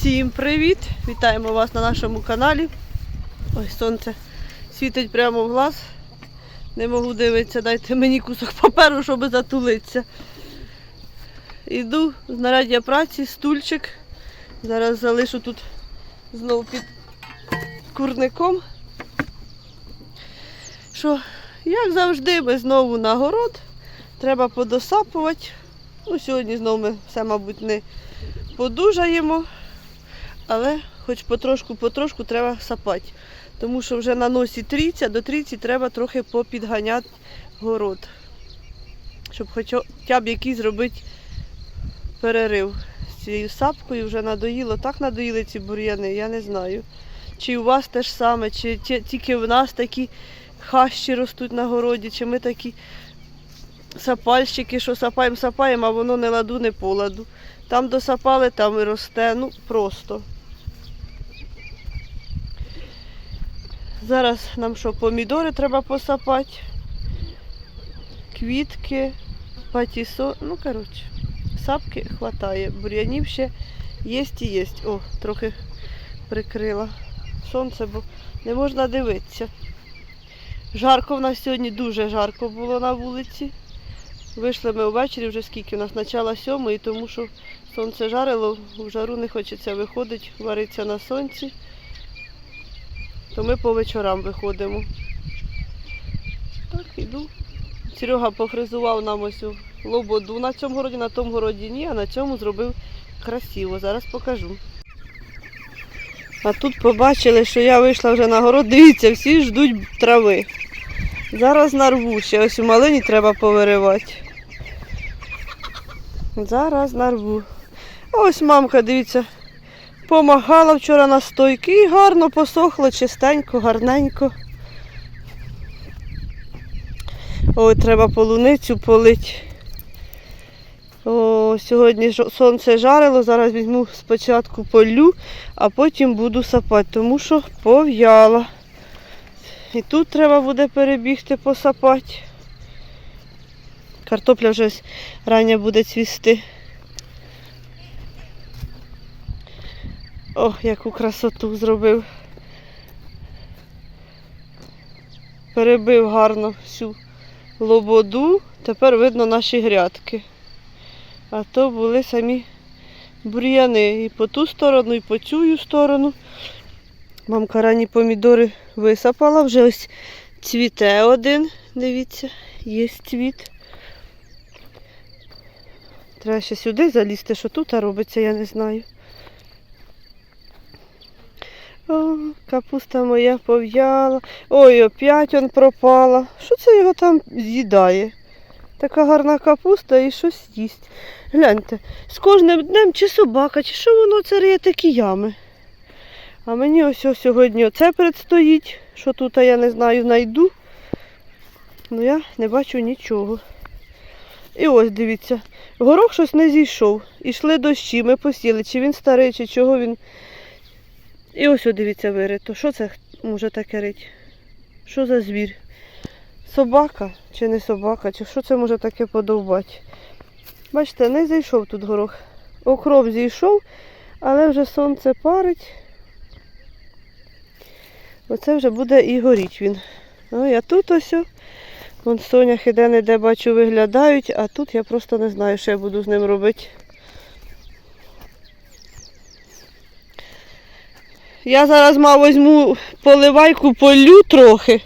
Всім привіт! Вітаємо вас на нашому каналі. Ой, сонце світить прямо в глаз. Не можу дивитися, дайте мені кусок паперу, щоб затулитися. Іду з знаряддя праці, стульчик. Зараз залишу тут знову під курником. Що, як завжди, ми знову на город. Треба подосапувати. Ну, сьогодні знову ми все, мабуть, не подужаємо, але хоч потрошку-потрошку треба сапати. Тому що вже на носі трійця, до трійці треба трохи попідганяти город. Щоб хоча б якийсь зробити перерив з цією сапкою. Вже надоїло. Так надоїли ці бур'яни, я не знаю. Чи у вас те ж саме, чи тільки в нас такі хащі ростуть на городі, чи ми такі сапальщики, що сапаємо, сапаємо, а воно не ладу, не поладу. Там досапали, там і росте. Ну просто. Зараз нам що, помідори треба посапати, квітки, патісо. Ну, коротше, сапки хватає. Бур'янів ще є і є. О, трохи прикрила сонце, бо не можна дивитися. Жарко в нас сьогодні дуже жарко було на вулиці. Вийшли ми ввечері, вже скільки у нас начало сьомої, тому що сонце жарило, в жару не хочеться виходити, варитися на сонці. То ми по вечорам виходимо. Так, іду. Серега пофризував нам ось лободу на цьому городі, на тому городі ні, а на цьому зробив красиво. Зараз покажу. А тут побачили, що я вийшла вже на город. Дивіться, всі ждуть трави. Зараз нарву, ще ось у малині треба повиривати. Зараз нарву. Ось мамка, дивіться, помагала вчора на стойки і гарно посохло, чистенько, гарненько. Ой, треба полуницю полити. О, сьогодні сонце жарило, зараз візьму спочатку полю, а потім буду сапати, тому що пов'яла. І тут треба буде перебігти посапати. Картопля вже рання буде цвісти. Ох, яку красоту зробив. Перебив гарно всю лободу. Тепер видно наші грядки. А то були самі бур'яни. І по ту сторону, і по цю сторону. Мамка ранні помідори висапала, вже ось цвіте один. Дивіться, є цвіт. Треба ще сюди залізти, що тут робиться, я не знаю. О, капуста моя пов'яла. Ой, опять он пропала. Що це його там з'їдає? Така гарна капуста і щось їсть. Гляньте, з кожним днем чи собака, чи що воно це риє такі ями. А мені ось сьогодні оце предстоїть, що тут я не знаю, знайду. Ну я не бачу нічого. І ось дивіться, горох щось не зійшов. Ішли дощі, ми посіли, чи він старий, чи чого він. І ось о, дивіться вирито. Що це може таке рить? Що за звір? Собака чи не собака, чи що це може таке подовбати? Бачите, не зійшов тут горох. Окроп зійшов, але вже сонце парить. Оце вже буде і горіть він. Ой, а тут ось. Вон соняхи де-не-де бачу виглядають, а тут я просто не знаю, що я буду з ним робити. Я зараз мав візьму поливайку, полю трохи.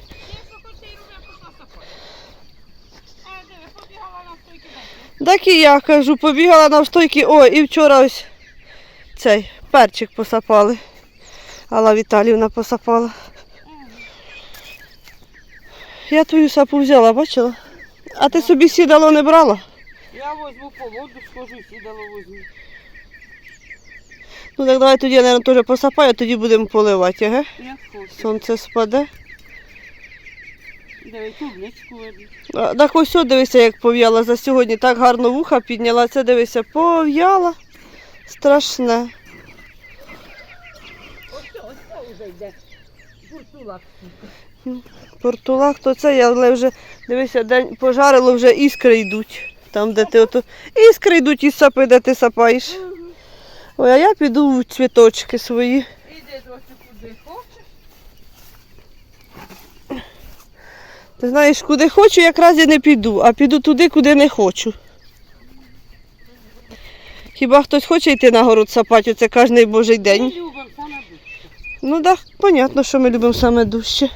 Так і я кажу, побігала навстойки. О, і вчора ось цей перчик посапали. Алла Віталівна посапала. Я твою сапу взяла, бачила? А ти собі сідало не брала? Я возьму по воду, схожу, сідало возьму. Ну так давай тоді, я, мабуть, теж посапаю, а тоді будемо поливати, ага? Як хочеш. Сонце спаде. Клубничку веду. А, Так ось дивися, як пов'яла за сьогодні. Так гарно вуха підняла. Це дивися, пов'яла. Страшне. Ось ось це вже йде. Буртулак. Портулак, то це, я, але вже дивися, день пожарило, вже іскри йдуть. Там, де ти ото. Іскри йдуть із сапи, де ти сапаєш. Ой, а я піду в цвіточки свої. Іди трохи куди хочеш. Ти знаєш, куди хочу, якраз і не піду, а піду туди, куди не хочу. Хіба хтось хоче йти на город сапати, оце кожний божий Ми день. любимо саме дужче. Ну так, понятно, що ми любимо саме дужче.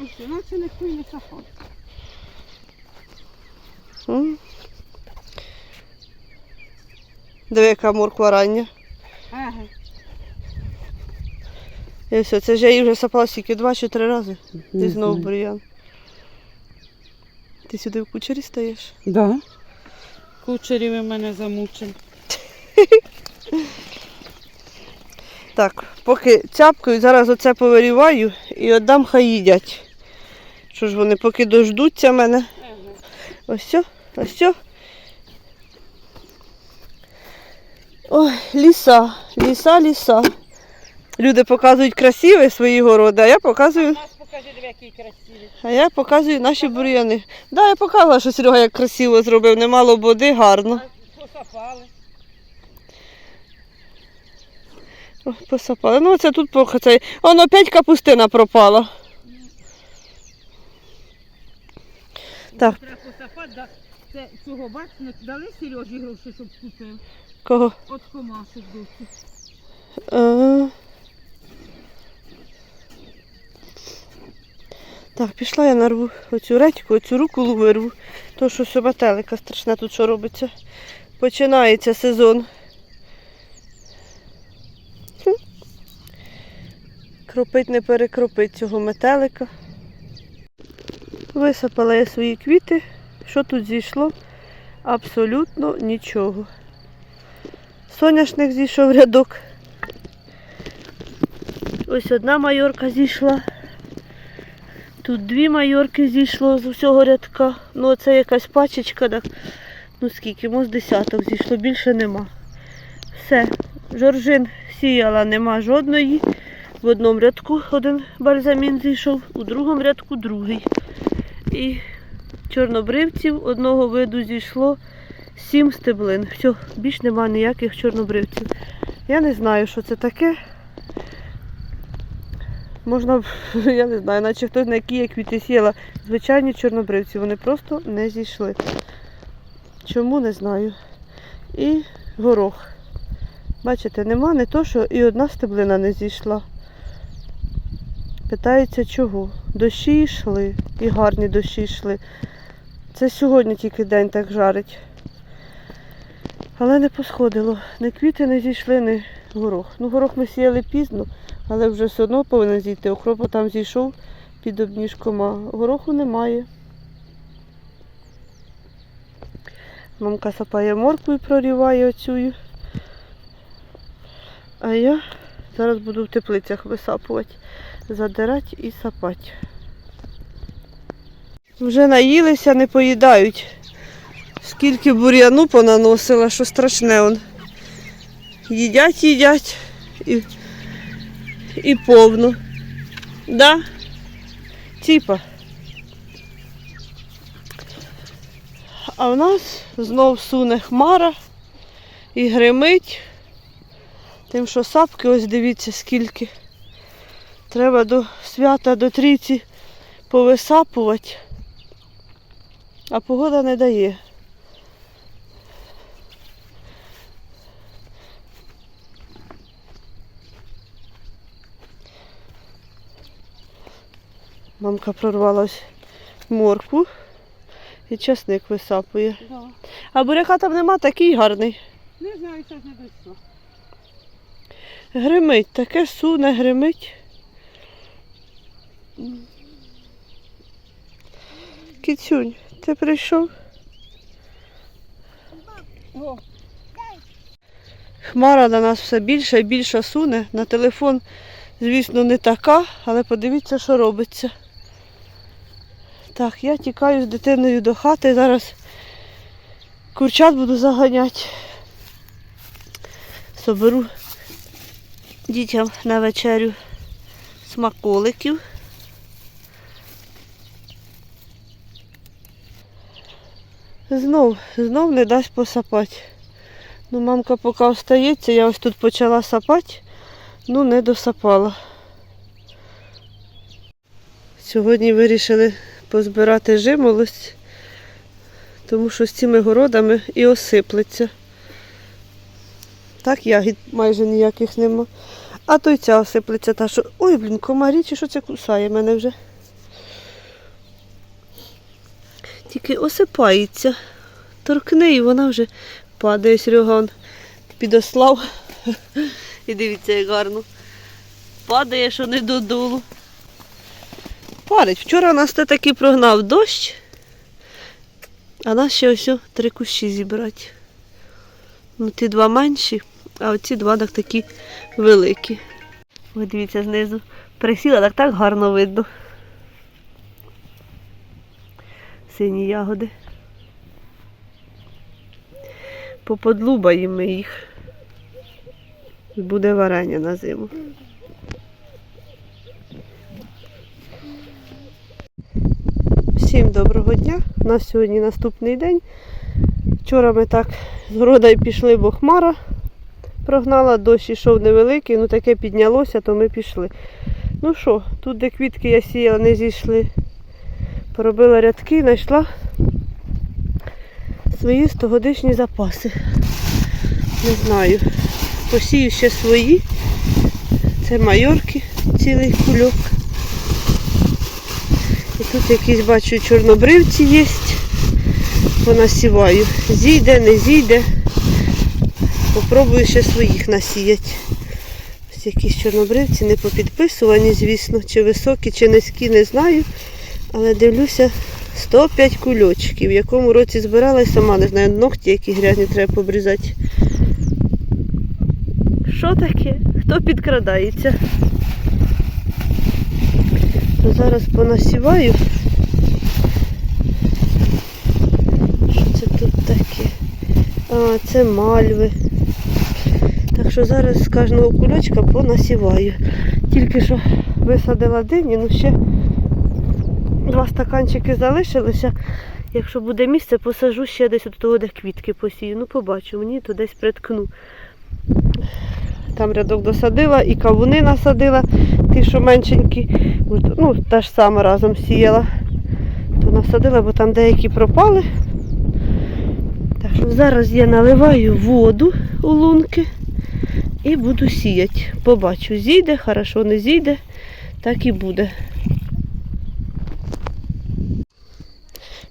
Ну що, наче ніхто й не сахар. Диви, яка морква рання. Ага. І все, це ж я її вже сапала стільки два чи три рази. І знову бур'ян. Ти сюди в кучері стаєш? Да. Кучері ви мене замучили. Так, поки цяпкою, зараз оце повиріваю і віддам хай їдять. Що ж вони поки дождуться мене. Ось все, ось все. Ой, ліса, ліса, ліса. Люди показують красиві свої городи, а я показую, а я показую наші бур'яни. Да, я показала, що Серега як красиво зробив, немало води, гарно. Посапали. Ой, посапали. Ну, це тут це. Он опять капустина пропала. Так, Треба посапати, да. Це цього бач, не дали Сережі гроші, щоб купив. кого? От комашок досі. А. Так, пішла я нарву оцю редьку, оцю руку вирву. То що все метелика страшне тут що робиться. Починається сезон. Хм. Кропить не перекропить цього метелика. Висипала я свої квіти. Що тут зійшло? Абсолютно нічого. Соняшник зійшов рядок. Ось одна майорка зійшла. Тут дві майорки зійшло з усього рядка. Ну це якась пачечка, так. Ну скільки, може десяток зійшло, більше нема. Все. Жоржин сіяла, нема жодної. В одному рядку один бальзамін зійшов, у другому рядку другий. І чорнобривців одного виду зійшло сім стеблин. Все, більш нема ніяких чорнобривців. Я не знаю, що це таке. Можна, я не знаю, наче хтось на які я квіти сіяла. Звичайні чорнобривці, вони просто не зійшли. Чому не знаю. І горох. Бачите, нема не то, що і одна стеблина не зійшла. Питається чого? Дощі йшли, і гарні дощі йшли. Це сьогодні тільки день так жарить. Але не посходило. Ні квіти не зійшли, ні горох. Ну, горох ми сіяли пізно, але вже все одно повинен зійти. Окропа там зійшов під обніжком, а гороху немає. Мамка сапає моркву і проріває оцю. А я зараз буду в теплицях висапувати, задирати і сапати. Вже наїлися, не поїдають. Скільки бур'яну понаносила, що страшне он. Їдять, їдять і, і повно. Да? Типа. А в нас знов суне хмара і гримить. Тим, що сапки, ось дивіться скільки. Треба до свята, до трійці повисапувати. А погода не дає. Мамка прорвала ось моркву і часник висапує. Да. А буряка там нема, такий гарний. Не знаю, що ж не дійшло. Гримить, таке суне, гримить. Кіцюнь, ти прийшов? Хмара на нас все більше і більше суне. На телефон, звісно, не така, але подивіться, що робиться. Так, я тікаю з дитиною до хати, зараз курчат буду заганяти. Соберу дітям на вечерю смаколиків. Знов, знов не дасть посапати. Ну, мамка поки остається, я ось тут почала сапати, ну не досапала. Сьогодні вирішили позбирати жимолость, тому що з цими городами і осиплеться. Так, ягід майже ніяких нема. А то й ця осиплеться та що. Ой, блін, комарі, чи що це кусає мене вже. Тільки осипається. Торкни і вона вже падає Сереган. Підослав. І дивіться, як гарно. Падає, що не додолу. Парить. Вчора нас те таки прогнав дощ, а нас ще ось три кущі зібрати. Ну, ті два менші, а оці два так такі великі. Ось дивіться знизу. Присіла, так так гарно видно. Сині ягоди. Поподлубаємо їх. Буде варення на зиму. Всім доброго дня. У нас сьогодні наступний день. Вчора ми так з города пішли, бо хмара прогнала, дощ ішов невеликий, ну таке піднялося, то ми пішли. Ну що, тут де квітки я сіяла, не зійшли. Поробила рядки, і знайшла свої 100-годичні запаси. Не знаю. Посію ще свої. Це майорки, цілий кульок. І тут якісь бачу чорнобривці є. Понасіваю. Зійде, не зійде. Попробую ще своїх насіяти. Ось якісь чорнобривці, не попідписувані, звісно, чи високі, чи низькі, не знаю. Але дивлюся, 105 кульочків. В якому році збирала, і сама не знаю, ногті, які грязні треба побрізати. Що таке? Хто підкрадається? То зараз понасіваю. Що це тут таке? А, це мальви. Так що зараз з кожного кульочка понасіваю. Тільки що висадила дині, ну ще стаканчики залишилися. Якщо буде місце, посажу ще десь от того, де квітки посію. Ну, побачу, мені то десь приткну. Там рядок досадила і кавуни насадила, ті, що меншенькі. Ну, та ж саме разом сіяла. То насадила, бо там деякі пропали. Так що зараз я наливаю воду у лунки і буду сіяти. Побачу, зійде, хорошо не зійде, так і буде.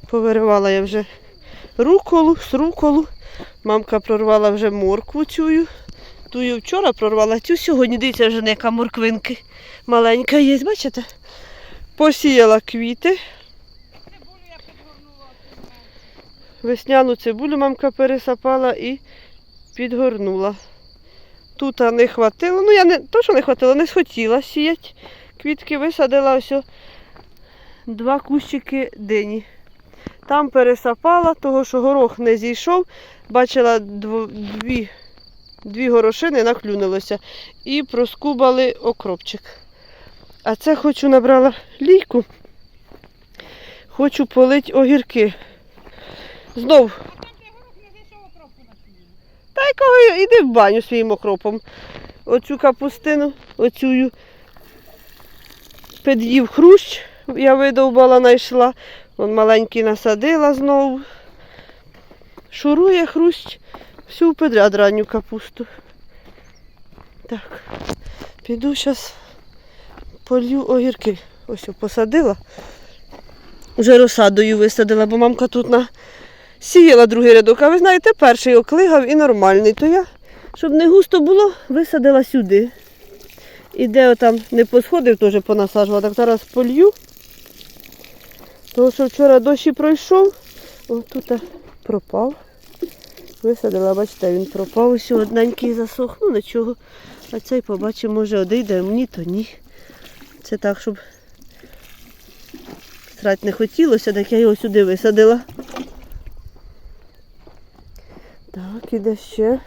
Повиривала я вже руколу, з руколу. Мамка прорвала вже моркву цю. Ту я вчора прорвала, цю сьогодні, дивіться, вже яка морквинки маленька є, бачите? Посіяла квіти. Весняну цибулю мамка пересапала і підгорнула. Тут не хватило, ну я не то, що не хватило, не схотіла сіяти. Квітки висадила ось два кущики дині. Там пересапала, того що горох не зійшов. Бачила дві, дві горошини, наклюнилося. І проскубали окропчик. А це хочу набрала лійку. Хочу полить огірки. Знов. Та й кого іди в баню своїм окропом. Оцю капустину, оцю під'їв хрущ, я видовбала, знайшла. Вон маленький насадила знову. Шурує хрущ всю підряд ранню капусту. Так, піду зараз полью огірки. Ось посадила. Вже розсадою висадила, бо мамка тут на сіяла другий рядок, а ви знаєте, перший оклигав і нормальний. То я, щоб не густо було, висадила сюди. І де там не посходив, теж понасаджувала, так зараз полью. Тому що вчора дощ і пройшов, о, тут пропав. Висадила, бачите, він пропав. Ось одненький засох, ну нічого. А цей побачимо, може одійде, мені то ні. Це так, щоб срати не хотілося, так я його сюди висадила. Так, іде ще.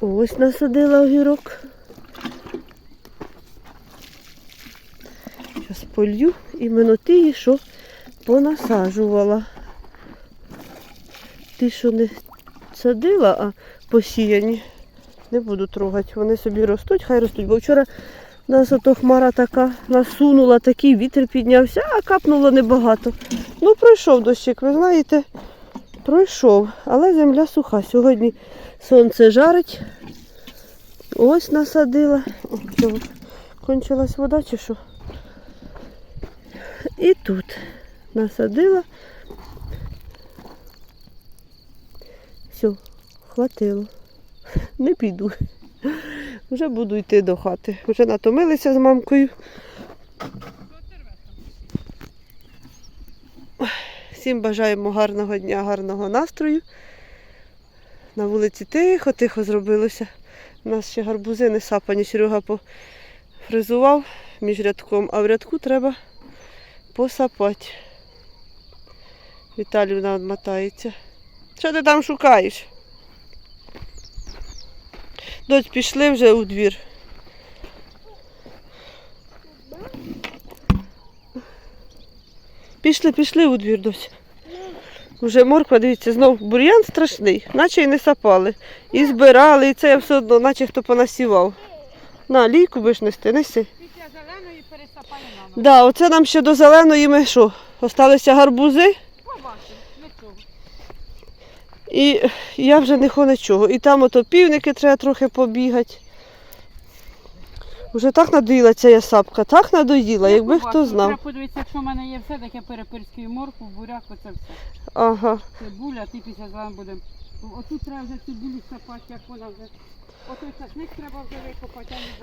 Ось насадила огірок. Зараз полью іменно ті, що понасаджувала. Ті, що не підсадила, а посіяні не буду трогати. Вони собі ростуть, хай ростуть. Бо вчора нас ото хмара така насунула, такий вітер піднявся, а капнуло небагато. Ну, пройшов дощик, ви знаєте, пройшов, але земля суха. Сьогодні сонце жарить. Ось насадила. О, кончилась вода чи що? І тут насадила. Все, хватило. Не піду. Вже буду йти до хати. Вже натомилися з мамкою. Всім бажаємо гарного дня, гарного настрою. На вулиці тихо, тихо зробилося. У нас ще гарбузи не сапані. Серега пофризував між рядком, а в рядку треба посапати. Віталівна odмотається. Що ти там шукаєш? Доць, пішли вже у двір. Пішли, пішли у двір, дось. Уже морква, дивіться, знов бур'ян страшний, наче й не сапали. І збирали, і це все одно, наче хто понасівав. На, лійку будеш нести, неси. Після зеленої Так, да, оце нам ще до зеленої ми що? Осталися гарбузи. І я вже не хочу нічого. І там ото півники треба трохи побігати. Уже так надоїла ця ясапка, так надоїла, якби хто знав. Треба подивитися, якщо в мене є все, таке перепирський морку, буряк, оце все. Ага. Цибуля, ти після зелен будемо. Отут треба вже цибулю сапати, як вона вже.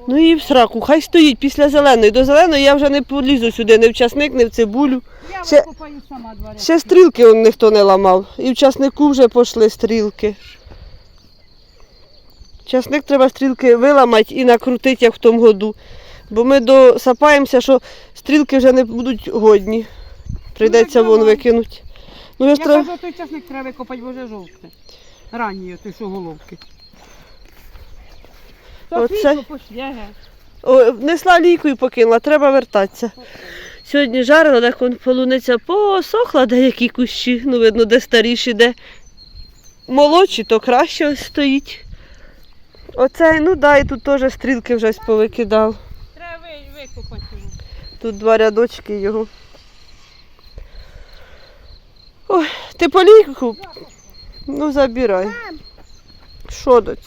Ну і в сраку, хай стоїть після зеленої. До зеленої я вже не полізу сюди, не в часник, не в цибулю. Я ще- викопаю сама два. Ще стрілки он ніхто не ламав. І в часнику вже пішли стрілки. Часник треба стрілки виламати і накрутити, як в тому году. Бо ми досапаємося, що стрілки вже не будуть годні. Прийдеться так вон викинути. Ну, я Я кажу, той часник треба викопати, бо вже жовте. Ранні, той що головки. Оце-. О, внесла лійку і покинула, треба вертатися. Сьогодні жарила, так полуниця посохла, деякі кущі, ну видно, де старіші, де молодші, то краще ось стоїть. Оцей, ну да, і тут теж стрілки вже повикидав. Треба ви- викопати його. Тут два рядочки його. Ой, ти по лійку? Ну забирай. Що доць?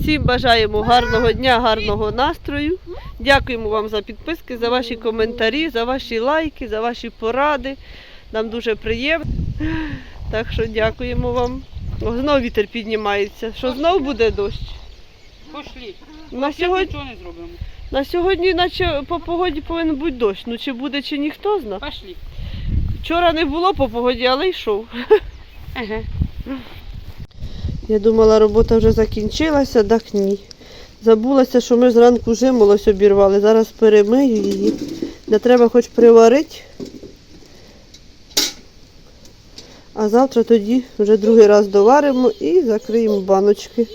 Всім бажаємо гарного дня, гарного настрою. Дякуємо вам за підписки, за ваші коментарі, за ваші лайки, за ваші поради. Нам дуже приємно. Так що дякуємо вам. О, знов вітер піднімається. Що знов буде дощ? Пошли. На Сьогодні нічого не зробимо. на сьогодні, наче по погоді повинен бути дощ. Ну чи буде, чи ніхто зна. Пошли. Вчора не було по погоді, але йшов. Ага. Я думала, робота вже закінчилася, так ні. Забулася, що ми зранку жимолось обірвали. Зараз перемию її. Не треба хоч приварити. А завтра тоді вже другий раз доваримо і закриємо баночки.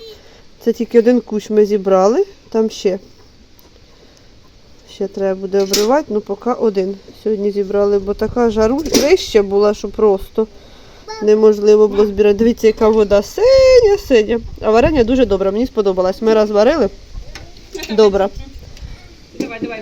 Це тільки один кущ ми зібрали, там ще. Ще треба буде обривати, ну поки один сьогодні зібрали, бо така жару вища була, що просто неможливо було збирати. Дивіться, яка вода синя, синя. А варення дуже добре, мені сподобалось. Ми розварили. Добре. Давай, давай.